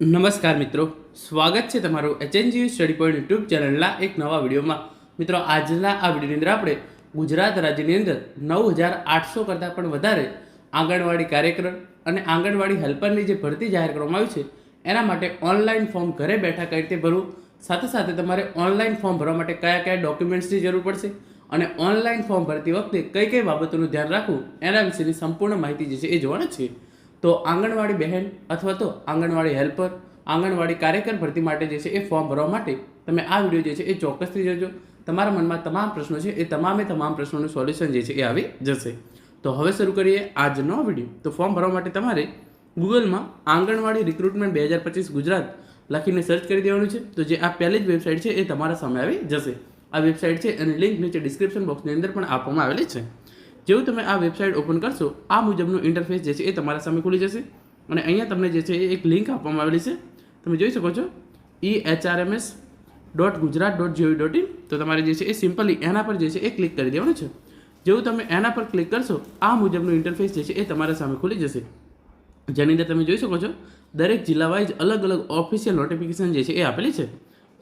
નમસ્કાર મિત્રો. સ્વાગત છે તમારું એચએનજી સ્ટડી પોઈન્ટ યુટ્યુબ ચેનલના એક નવા વિડીયોમાં. મિત્રો, આજના આ વિડીયોની અંદર આપણે ગુજરાત રાજ્યની અંદર નવ હજાર આઠસો કરતાં પણ વધારે આંગણવાડી કાર્યક્રમ અને આંગણવાડી હેલ્પરની જે ભરતી જાહેર કરવામાં આવી છે, એના માટે ઓનલાઈન ફોર્મ ઘરે બેઠા કઈ રીતે ભરવું? સાથે સાથે તમારે ઓનલાઈન ફોર્મ ભરવા માટે કયા કયા ડોક્યુમેન્ટ્સની જરૂર પડશે અને ઓનલાઈન ફોર્મ ભરતી વખતે કઈ કઈ બાબતોનું ધ્યાન રાખવું, એના વિશેની સંપૂર્ણ માહિતી જે છે એ જોવાના છે તો આંગણવાડી બહેન અથવા તો આંગણવાડી હેલ્પર, આંગણવાડી કાર્યકર ભરતી માટે જે છે એ ફોર્મ ભરવા માટે તમે આ વીડિયો જે છે એ ચોક્કસથી જોજો. તમારા મનમાં તમામ પ્રશ્નો છે એ તમામે તમામ પ્રશ્નોનું સોલ્યુશન જે છે એ આવી જશે. તો હવે શરૂ કરીએ આજનો વીડિયો. તો ફોર્મ ભરવા માટે તમારે ગૂગલમાં આંગણવાડી રિક્રુટમેન્ટ બે હજાર પચીસ ગુજરાત લખીને સર્ચ કરી દેવાનું છે. તો જે આ પહેલી જ વેબસાઇટ છે એ તમારા સામે આવી જશે. આ વેબસાઇટ છે એની લિંક નીચે ડિસ્ક્રિપ્શન બોક્સની અંદર પણ આપવામાં આવેલી છે. જેવું તમે આ વેબસાઇટ ઓપન કરશો, આ મુજબનું ઇન્ટરફેસ જે છે એ તમારા સામે ખુલી જશે. અને અહીંયા તમને જે છે એ એક લિંક આપવામાં આવેલી છે. તમે જોઈ શકો છો E HRMS dot Gujarat dot GOV dot in તો તમારે જે છે એ સિમ્પલી એના પર જે છે એ ક્લિક કરી દેવાનું છે. જેવું તમે એના પર ક્લિક કરશો, આ મુજબનું ઇન્ટરફેસ જે છે એ તમારા સામે ખુલી જશે. જેની અંદર તમે જોઈ શકો છો, દરેક જિલ્લા વાઇઝ અલગ અલગ ઓફિશિયલ નોટિફિકેશન જે છે એ આપેલી છે.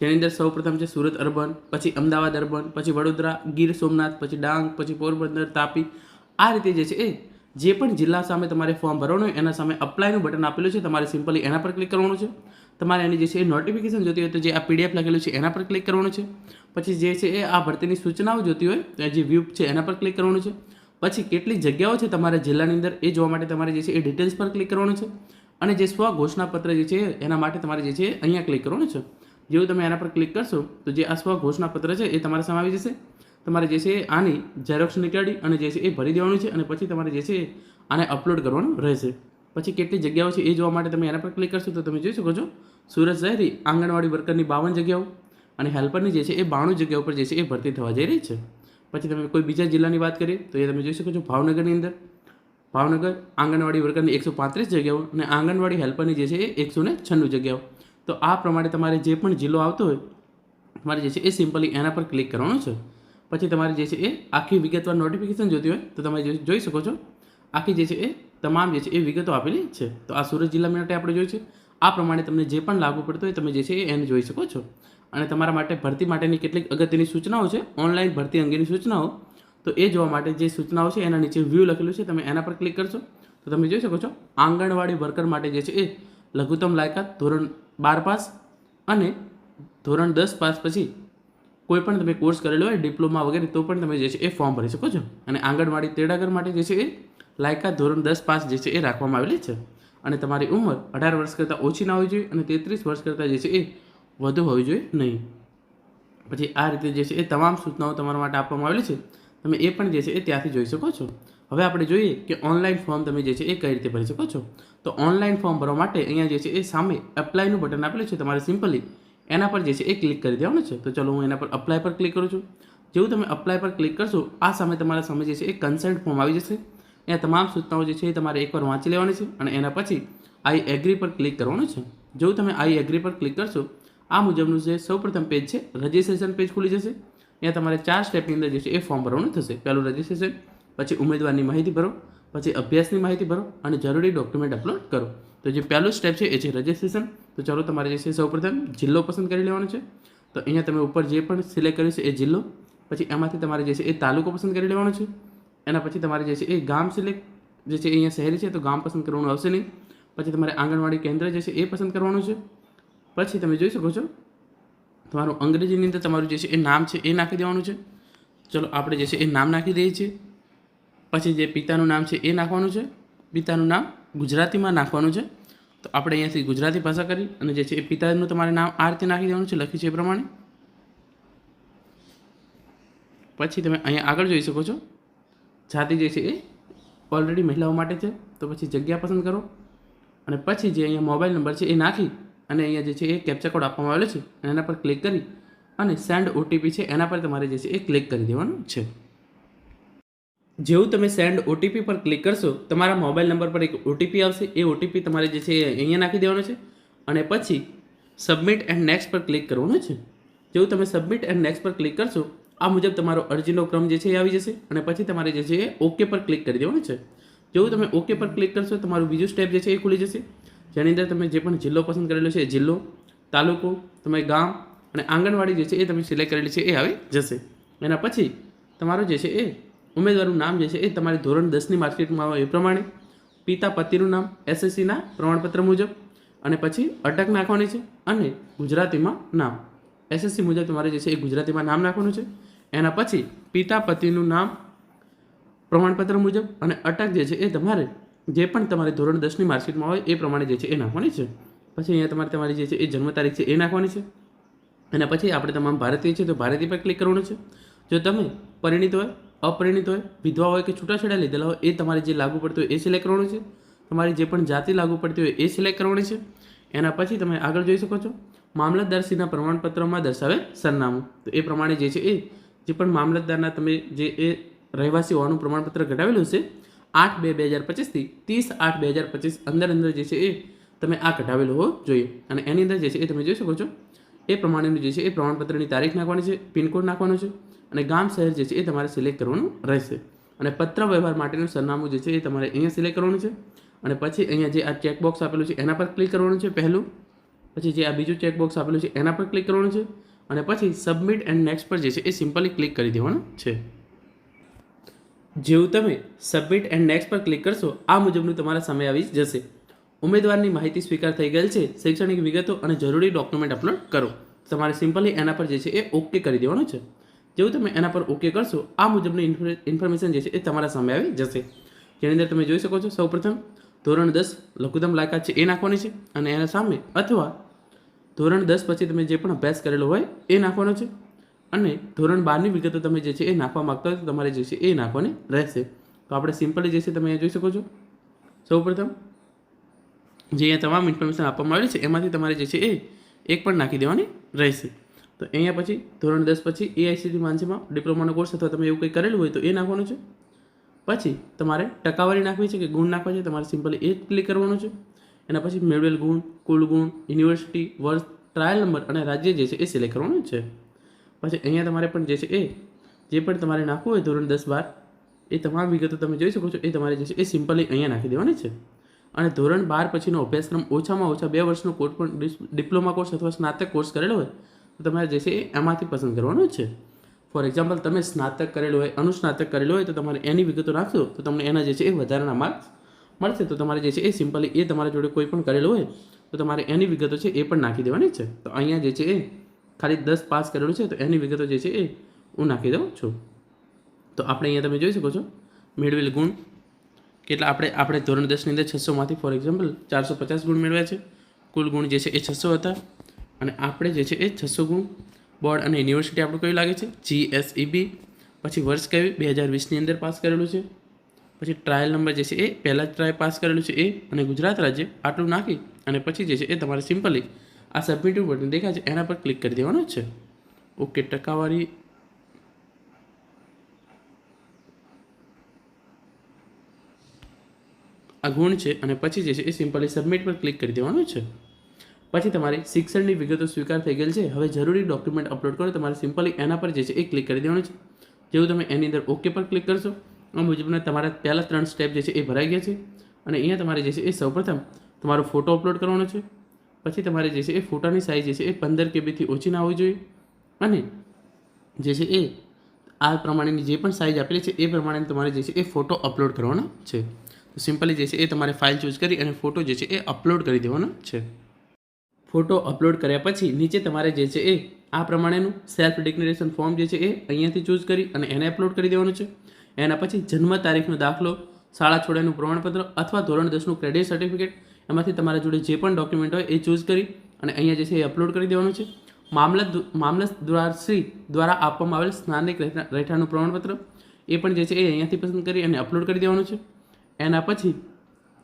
જેની અંદર સૌપ્રથમ છે સુરત અર્બન, પછી અમદાવાદ અર્બન, પછી વડોદરા, ગીર સોમનાથ, પછી ડાંગ, પછી પોરબંદર, તાપી. આ રીતે જે છે એ જે પણ જિલ્લા સામે તમારે ફોર્મ ભરવાનું હોય એના સામે અપ્લાયનું બટન આપેલું છે. તમારે સિમ્પલી એના પર ક્લિક કરવાનું છે. તમારે એની જે છે એ નોટિફિકેશન જોતી હોય તો જે આ પીડીએફ લખેલું છે એના પર ક્લિક કરવાનું છે. પછી જે છે એ આ ભરતીની સૂચનાઓ જોતી હોય તો જે વ્યૂ છે એના પર ક્લિક કરવાનું છે. પછી કેટલી જગ્યાઓ છે તમારા જિલ્લાની અંદર એ જોવા માટે તમારે જે છે એ ડિટેલ્સ પર ક્લિક કરવાનું છે. અને જે સ્વ ઘોષણાપત્ર જે છે એના માટે તમારે જે છે અહીંયા ક્લિક કરવાનું છે. જેવું તમે એના પર ક્લિક કરશો, તો જે આ ઘોષણાપત્ર છે એ તમારા સામે આવી જશે. તમારે જે છે આની ઝેરોક્સ નીકાળી અને જે છે એ ભરી દેવાનું છે અને પછી તમારે જે છે આને અપલોડ કરવાનું રહેશે. પછી કેટલી જગ્યાઓ છે એ જોવા માટે તમે એના પર ક્લિક કરશો તો તમે જોઈ શકો છો, સુરત શહેરી આંગણવાડી વર્કરની બાવન જગ્યાઓ અને હેલ્પરની જે છે એ બાણું જગ્યા ઉપર જે છે એ ભરતી થવા જઈ રહી છે. પછી તમે કોઈ બીજા જિલ્લાની વાત કરીએ, તો એ તમે જોઈ શકો છો ભાવનગરની અંદર. ભાવનગર આંગણવાડી વર્કરની એકસો પાંત્રીસ જગ્યાઓ અને આંગણવાડી હેલ્પરની જે છે એ એકસો ને છન્નું જગ્યાઓ. તો આ પ્રમાણે તમારે જે પણ જિલ્લો આવતો હોય, તમારે જે છે એ સિમ્પલી એના પર ક્લિક કરવાનું છે. પછી તમારે જે છે એ આખી વિગતવાર નોટિફિકેશન જોતી હોય, તો તમે જોઈ શકો છો. આખી જે છે એ તમામ જે છે એ વિગતો આપેલી છે. તો આ સુરત જિલ્લા માટે આપણે જોઈ છે. આ પ્રમાણે તમને જે પણ લાગુ પડતું હોય, તમે જે છે એને જોઈ શકો છો. અને તમારા માટે ભરતી માટેની કેટલીક અગત્યની સૂચનાઓ છે ઓનલાઈન ભરતી અંગેની સૂચનાઓ. તો એ જોવા માટે જે સૂચનાઓ છે, એના નીચે વ્યૂ લખેલું છે, તમે એના પર ક્લિક કરશો. તો તમે જોઈ શકો છો, આંગણવાડી વર્કર માટે જે છે એ લઘુત્તમ લાયકાત ધોરણ બાર પાસ અને ધોરણ દસ પાસ પછી કોઈ પણ તમે કોર્સ કરેલો હોય ડિપ્લોમા વગેરે, તો પણ તમે જે છે એ ફોર્મ ભરી શકો છો. અને આંગણવાડી તેડાગર માટે જે છે એ લાયકાત ધોરણ દસ પાસ જે છે એ રાખવામાં આવેલી છે. અને તમારી ઉંમર અઢાર વર્ષ કરતાં ઓછી ના હોવી જોઈએ અને તેત્રીસ વર્ષ કરતાં જે છે એ વધુ હોવી જોઈએ નહીં. પછી આ રીતે જે છે એ તમામ સૂચનાઓ તમારા માટે આપવામાં આવેલી છે. તમે એ પણ જે છે એ ત્યાંથી જોઈ શકો છો. હવે આપણે જોઈએ કે ઓનલાઈન ફોર્મ તમે જે છે એ કઈ રીતે ભરી શકો છો? તો ઓનલાઈન ફોર્મ ભરવા માટે અહીંયા જે છે એ સામે એપ્લાયનું બટન આપેલું છે તમારે સિમ્પલી એના પર જે છે એ ક્લિક કરી દેવાનું છે. તો ચલો હું એના પર અપ્લાય પર ક્લિક કરું છું. જેવું તમે અપ્લાય પર ક્લિક કરશો, આ સામે તમારા સામે જે છે એ કન્સેન્ટ ફોર્મ આવી જશે. અહીંયા તમામ સૂચનાઓ જે છે એ તમારે એકવાર વાંચી લેવાની છે અને એના પછી આઈ એગ્રી પર ક્લિક કરવાનું છે. જેવું તમે આઈ એગ્રી પર ક્લિક કરશો, આ મુજબનું જે સૌપ્રથમ પેજ છે રજિસ્ટ્રેશન પેજ ખુલી જશે. અહીંયા તમારે ચાર સ્ટેપની અંદર જે છે એ ફોર્મ ભરવાનું થશે. પહેલું રજિસ્ટ્રેશન પછી ઉમેદવારની માહિતી ભરો પછી અભ્યાસની માહિતી ભરો અને જરૂરી ડોક્યુમેન્ટ અપલોડ કરો તો જે પહેલું સ્ટેપ છે એ છે રજિસ્ટ્રેશન તો ચાલો તમારે જે છે સૌપ્રથમ જિલ્લો પસંદ કરી લેવાનો છે તો અહીંયા તમે ઉપર જે પણ સિલેક્ટ કર્યું છે એ જિલ્લો પછી એમાંથી તમારે જે છે એ તાલુકો પસંદ કરી લેવાનો છે એના પછી તમારે જે છે એ ગામ સિલેક્ટ જે છે અહીંયા શહેરી છે તો ગામ પસંદ કરવાનું આવશે નહીં પછી તમારે આંગણવાડી કેન્દ્ર જે છે એ પસંદ કરવાનું છે પછી તમે જોઈ શકો છો તમારું અંગ્રેજીની અંદર તમારું જે છે એ નામ છે એ નાખી દેવાનું છે ચલો આપણે જે છે એ નામ નાખી દઈએ છીએ પછી જે પિતાનું નામ છે એ નાખવાનું છે. પિતાનું નામ ગુજરાતીમાં નાખવાનું છે. તો આપણે અહીંયાથી ગુજરાતી ભાષા કરી અને જે છે એ પિતાનું તમારે નામ આ રીતે નાખી દેવાનું છે લખ્યું છે એ પ્રમાણે. પછી તમે અહીંયા આગળ જોઈ શકો છો. જાતિ જે છે એ ઓલરેડી મહિલાઓ માટે છે. તો પછી જગ્યા પસંદ કરો. અને પછી જે અહીંયા મોબાઈલ નંબર છે એ નાખી અને અહીંયા જે છે એ કેપ્ચર કોડ આપવામાં આવેલો છે. એના પર ક્લિક કરી અને સેન્ડ ઓટીપી છે. એના પર તમારે જે છે એ ક્લિક કરી દેવાનું છે. જેવું તમે સેન્ડ ઓટીપી પર ક્લિક કરશો, તમારા મોબાઈલ નંબર પર એક ઓટીપી આવશે. એ ઓટીપી તમારે જે છે એ અહીંયા નાખી દેવાનો છે. અને પછી સબમિટ એન્ડ નેક્સ્ટ પર ક્લિક કરવાનું છે. જેવું તમે સબમિટ એન્ડ નેક્સ્ટ પર ક્લિક કરશો, આ મુજબ તમારો અરજીનો ક્રમ જે છે એ આવી જશે. અને પછી તમારે જે છે એ ઓકે પર ક્લિક કરી દેવાનું છે. જેવું તમે ઓકે પર ક્લિક કરશો, તમારું બીજું સ્ટેપ જે છે એ ખુલી જશે. જેની અંદર તમે જે પણ જિલ્લો પસંદ કરેલો છે જિલ્લો, તાલુકો તમે ગામ અને આંગણવાડી જે છે એ તમે સિલેક્ટ કરેલી છે એ આવી જશે. એના પછી તમારો જે છે એ ઉમેદવારનું નામ જે છે એ તમારી ધોરણ દસની માર્કશીટમાં આવે એ પ્રમાણે, પિતા પતિનું નામ, એસએસસીના પ્રમાણપત્ર મુજબ અને પછી અટક નાખવાની છે અને ગુજરાતીમાં નામ. એસએસસી મુજબ તમારે જે છે એ ગુજરાતીમાં નામ નાખવાનું છે. એના પછી પિતા પતિનું નામ, પ્રમાણપત્ર મુજબ અને અટક જે છે એ તમારે જે પણ તમારે ધોરણ દસની માર્કશીટમાં હોય એ પ્રમાણે જે છે એ નાખવાની છે. પછી અહીંયા તમારે તમારી જે છે એ જન્મ તારીખ છે એ નાખવાની છે. અને પછી આપણે તમામ ભારતીય છે તો ભારતીય પર ક્લિક કરવાનું છે. જો તમે પરિણીત હોય અપરિણીત હોય, વિધવા હોય કે છૂટાછેડા લીધેલા હોય, એ તમારે જે લાગુ પડતું હોય એ સિલેક્ટ કરવાનું છે. તમારી જે પણ જાતિ લાગુ પડતી હોય એ સિલેક્ટ કરવાની છે. એના પછી તમે આગળ જોઈ શકો છો. મામલતદારશ્રીના પ્રમાણપત્રમાં દર્શાવેલ સરનામું. તો એ પ્રમાણે જે છે એ, જે પણ મામલતદારના તમે જે એ રહેવાસી હોવાનું પ્રમાણપત્ર ઘટાવેલું છે, આઠ બે બે હજાર પચીસથી ત્રીસ આઠ બે હજાર પચીસ અંદર અંદર જે છે એ તમે આ ઘટાવેલું હોવો જોઈએ. અને એની અંદર જે છે એ તમે જોઈ શકો છો. એ પ્રમાણેનું જે છે એ પ્રમાણપત્રની તારીખ નાખવાની છે, પિનકોડ નાખવાનો છે. અને ગામ શહેર જે છે એ તમારે સિલેક્ટ કરવાનું રહેશે. અને પત્ર વ્યવહાર માટેનું સરનામું જે છે એ તમારે અહીંયા સિલેક્ટ કરવાનું છે. અને પછી અહીંયા જે આ ચેકબોક્સ આપેલું છે એના પર ક્લિક કરવાનું છે પહેલું. પછી જે આ બીજું ચેકબોક્સ આપેલું છે એના પર ક્લિક કરવાનું છે. અને પછી સબમિટ એન્ડ નેક્સ્ટ પર જે છે એ સિમ્પલી ક્લિક કરી દેવાનું છે. જેવું તમે સબમિટ એન્ડ નેક્સ્ટ પર ક્લિક કરશો, આ મુજબનું તમારા સામે આવી જશે. ઉમેદવારની માહિતી સ્વીકાર થઈ ગયેલ છે, શૈક્ષણિક વિગતો અને જરૂરી ડોક્યુમેન્ટ અપલોડ કરો. તમારે સિમ્પલી એના પર જે છે એ ઓકે કરી દેવાનું છે. જેવું તમે એના પર ઓકે કરશો, આ મુજબની ઇન્ફોર્મેશન જે છે એ તમારા સામે આવી જશે. જેની અંદર તમે જોઈ શકો છો, સૌપ્રથમ ધોરણ દસ લઘુત્તમ લાયકાત છે એ નાખવાની છે અને એના સામે અથવા ધોરણ દસ પછી તમે જે પણ અભ્યાસ કરેલો હોય એ નાખવાનો છે અને ધોરણ બારની વિગતો તમે જે છે એ નાખવા માગતા હોય તો તમારે જે છે એ નાખવાની રહેશે. તો આપણે સિમ્પલી જે છે તમે અહીંયા જોઈ શકો છો. સૌપ્રથમ જે અહીંયા તમામ ઇન્ફોર્મેશન આપવામાં આવેલી છે, એમાંથી તમારે જે છે એ એક પણ નાખી દેવાની રહેશે. તો અહીંયા પછી ધોરણ દસ પછી એઆઈસીટી માનસીમાં ડિપ્લોમાનો કોર્સ અથવા તમે એવું કંઈ કરેલું હોય તો એ નાખવાનું છે. પછી તમારે ટકાવારી નાખવી છે કે ગુણ નાખવા છે તમારે સિમ્પલી એ ક્લિક કરવાનું છે. એના પછી મેળવેલ ગુણ, કુલ ગુણ યુનિવર્સિટી વર્ષ ટ્રાયલ નંબર અને રાજ્ય જે છે એ સિલેક્ટ કરવાનું છે. પછી અહીંયા તમારે પણ જે છે એ, જે પણ તમારે નાખવું હોય ધોરણ દસ બાર, એ તમામ વિગતો તમે જોઈ શકો છો. એ તમારે જે છે એ સિમ્પલી અહીંયા નાખી દેવાની છે. અને ધોરણ બાર પછીનો અભ્યાસક્રમ ઓછામાં ઓછા બે વર્ષનો કોર્સ પણ ડિપ્લોમા કોર્સ અથવા સ્નાતક કોર્સ કરેલો હોય તો તમારે જે છે એ એમાંથી પસંદ કરવાનું છે. ફોર એક્ઝામ્પલ તમે સ્નાતક કરેલું હોય, અનુસ્નાતક કરેલું હોય, તો તમારે એની વિગતો નાખશો તો તમને એના જે છે એ વધારાના માર્ક્સ મળશે. તો તમારે જે છે એ સિમ્પલી એ તમારા જોડે કોઈ પણ કરેલું હોય, તો તમારે એની વિગતો છે એ પણ નાખી દેવાની છે. તો અહીંયા જે છે એ ખાલી દસ પાસ કરેલું છે, તો એની વિગતો જે છે એ હું નાખી દઉં છું. તો આપણે અહીંયા તમે જોઈ શકો છો, મેળવેલ ગુણ કેટલા આપણે આપણે ધોરણ દસની અંદર છસોમાંથી ફોર એક્ઝામ્પલ ચારસો પચાસ ગુણ મેળવ્યા છે. કુલ ગુણ જે છે એ છસો હતા. અને આપણે જે છે એ છસો ગુણ બોર્ડ અને યુનિવર્સિટી આપણું કયું લાગે છે? જીએસઈબી પછી વર્ષ કયું? બે હજાર વીસની અંદર પાસ કરેલું છે. પછી ટ્રાયલ નંબર જે છે એ પહેલાં જ ટ્રાય પાસ કરેલું છે એ અને ગુજરાત રાજ્ય આટલું નાખી અને પછી જે છે એ તમારે સિમ્પલી આ સબમિટ બટન દેખાય છે. એના પર ક્લિક કરી દેવાનું છે. ઓકે ટકાવારી. આ ગુણ છે અને પછી જે છે એ સિમ્પલી સબમિટ પર ક્લિક કરી દેવાનું છે. પછી તમારી શિક્ષણની વિગતો સ્વીકાર થઈ ગયેલ છે હવે જરૂરી ડોક્યુમેન્ટ અપલોડ કરો તમારે સિમ્પલી એના પર જે છે એ ક્લિક કરી દેવાનું છે જેવું તમે એની અંદર ઓકે પર ક્લિક કરશો આ મુજબના તમારા પહેલાં ત્રણ સ્ટેપ જે છે એ ભરાઈ ગયા છે અને અહીંયા તમારે જે છે એ સૌપ્રથમ તમારો ફોટો અપલોડ કરવાનો છે પછી તમારે જે છે એ ફોટાની સાઇઝ જે છે એ પંદર કેબીથી ઓછી ના હોવી જોઈએ અને જે છે એ આ પ્રમાણેની જે પણ સાઇઝ આપેલી છે એ પ્રમાણે તમારે જે છે એ ફોટો અપલોડ કરવાનો છે તો સિમ્પલી જે છે એ તમારે ફાઇલ ચૂઝ કરી અને ફોટો જે છે એ અપલોડ કરી દેવાનો છે ફોટો અપલોડ કર્યા પછી નીચે તમારે જે છે એ આ પ્રમાણેનું સેલ્ફ ડિક્લેરેશન ફોર્મ જે છે એ અહીંયાથી ચૂઝ કરી અને એને અપલોડ કરી દેવાનું છે. એના પછી જન્મ તારીખનો દાખલો, શાળા છોડ્યાનું પ્રમાણપત્ર અથવા ધોરણ દસનું ક્રેડિટ સર્ટિફિકેટ એમાંથી તમારા જોડે જે પણ ડોક્યુમેન્ટ હોય એ ચૂઝ કરી અને અહીંયા જે છે એ અપલોડ કરી દેવાનું છે. મામલત મામલતદાર શ્રી દ્વારા આપવામાં આવેલ સ્નાનિક રહેઠા- રહેઠાણનું પ્રમાણપત્ર એ પણ જે છે એ અહીંયાથી પસંદ કરી અને અપલોડ કરી દેવાનું છે. એના પછી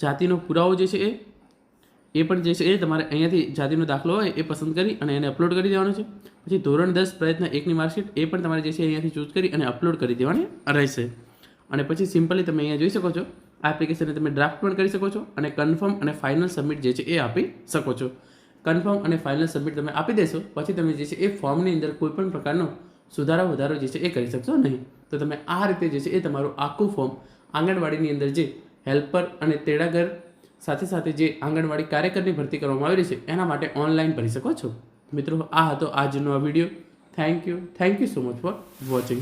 જાતિનો પુરાવો જે છે એ એ પણ જે છે એ તમારે અહીંયાથી જાતિનો દાખલો હોય એ પસંદ કરી અને એને અપલોડ કરી દેવાનો છે. પછી ધોરણ દસ પ્રયત્ન એકની માર્કશીટ એ પણ તમારે જે છે અહીંયાથી ચૂઝ કરી અને અપલોડ કરી દેવાની રહેશે. અને પછી સિમ્પલી તમે અહીંયા જોઈ શકો છો, આ એપ્લિકેશનને તમે ડ્રાફ્ટ પણ કરી શકો છો અને કન્ફર્મ અને ફાઇનલ સબમિટ જે છે એ આપી શકો છો. કન્ફર્મ અને ફાઇનલ સબમિટ તમે આપી દેશો, પછી તમે જે છે એ ફોર્મની અંદર કોઈપણ પ્રકારનો સુધારો વધારો જે છે એ કરી શકશો નહીં. તો તમે આ રીતે જે છે એ તમારું આખું ફોર્મ આંગણવાડીની અંદર જે હેલ્પર અને તેડાગર સાથે સાથે જે આંગણવાડી કાર્યકરની ભરતી કરવામાં આવી રહી છે, એના માટે ઓનલાઈન ભરી શકો છો. મિત્રો, આ હતો આજનો આ video. Thank you thank you so much for watching